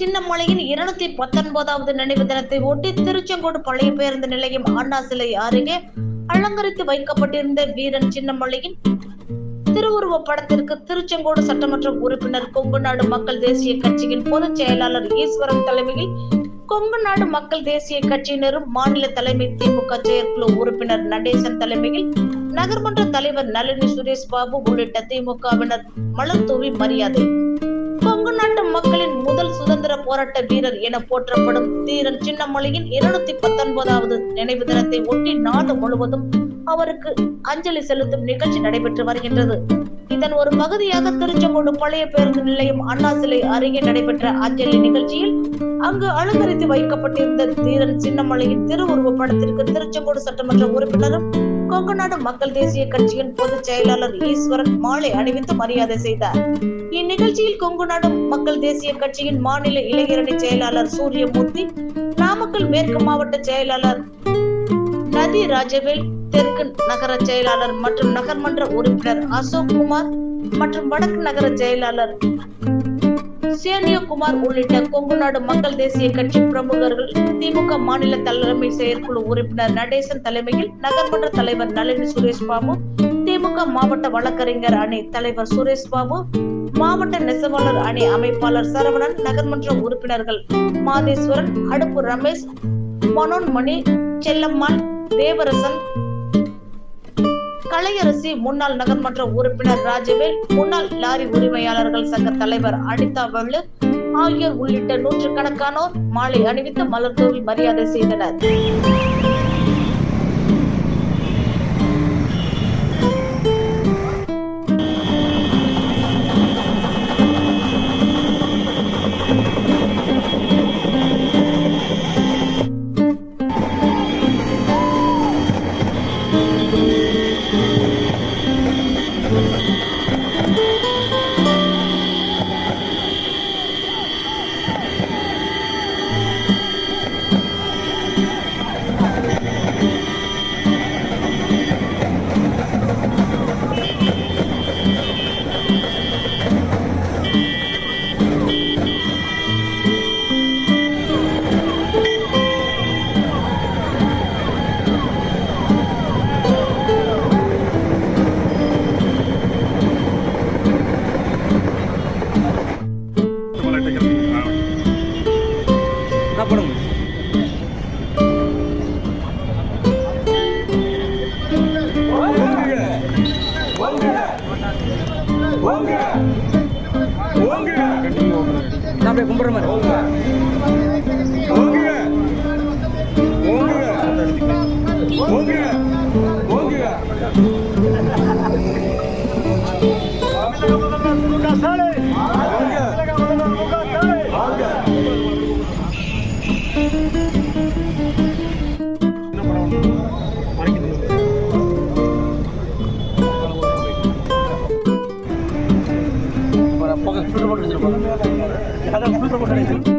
சின்னமலையின் இருநூத்தி பத்தொன்பதாவது நினைவு தினத்தை ஒட்டி திருச்செங்கோடு பழைய பேருந்து நிலையம் அண்ணா சிலை அருகே அலங்கரித்து வைக்கப்பட்டிருந்த வீரன் சின்னமலையின் திருவுருவ படத்திற்கு திருச்செங்கோடு சட்டமன்ற உறுப்பினர் கொங்கு நாடு மக்கள் தேசிய கட்சியின் பொதுச் செயலாளர் ஈஸ்வரன் தலைமையில் கொங்கு நாடு மக்கள் தேசிய கட்சியினரும் மாநில தலைமை திமுக செயற்குழு உறுப்பினர் நடேசன் தலைமையில் நகர்மன்ற தலைவர் நளினி சுரேஷ் பாபு உள்ளிட்ட திமுகவினர் மலர் தூவி மரியாதை சுதந்திர போராட்ட வீரர் என போற்றப்படும் தீரன் சின்னமலையின் இருநூத்தி பத்தொன்பதாவது நினைவு தினத்தை ஒட்டி நாடு முழுவதும் அவருக்கு அஞ்சலி செலுத்தும் நிகழ்ச்சி நடைபெற்று வருகின்றது. இதன் ஒரு பகுதியாக திருச்செங்கோடு பழைய பேருந்து நிலையம் அண்ணா சிலை அருகே நடைபெற்ற அஞ்சலி நிகழ்ச்சியில் அங்கு அலங்கரித்து வைக்கப்பட்டிருந்த தீரன் சின்னமலையின் திருவுருவ படத்திற்கு திருச்செங்கோடு சட்டமன்ற உறுப்பினரும் கொங்கநாடு மக்கள் தேசிய கட்சியின் பொதுச் செயலாளர் ஈஸ்வரன் மாலை அணிவித்து மரியாதை செய்தார். இந்நிகழ்ச்சியில் கொங்குநாடு மக்கள் தேசிய கட்சியின் மாநில இளைஞரணி செயலாளர் சூரியமூர்த்தி நாமக்கல் மேற்கு மாவட்ட செயலாளர் நதி ராஜவேல் தெற்கு நகர செயலாளர் மற்றும் நகர்மன்ற உறுப்பினர் அசோக் குமார் மற்றும் வடக்கு நகர செயலாளர் சேனியகுமார் உள்ளிட்ட கொங்கு நாடு மக்கள் தேசிய கட்சி பிரமுகர்கள் திமுக மாநில தலைமை செயற்குழு உறுப்பினர் நடேசன் தலைமையில் நகர்மன்ற தலைவர் நளினி சுரேஷ் பாபு திமுக மாவட்ட வழக்கறிஞர் அணி தலைவர் சுரேஷ் பாபு மாவட்ட நெசவாளர் அணி அமைப்பாளர் சரவணன் நகர்மன்ற உறுப்பினர்கள் மாதேஸ்வரன் அடுப்பு ரமேஷ் மனோன்மணி செல்லம்மாள் தேவரசன் கலையரசி முன்னாள் நகர்மன்ற உறுப்பினர் ராஜவேல் முன்னாள் லாரி உரிமையாளர்கள் சங்க தலைவர் அனிதா வெள்ளு ஆகியோர் உள்ளிட்ட நூற்றுக்கணக்கானோர் மாலை அணிவித்து மலர் தூவி மரியாதை செய்தனர். அப்படியே கும்பிட்ற மாதிரி. பக்கம் ஃபில்டர் ছোট বড় ছোট বড়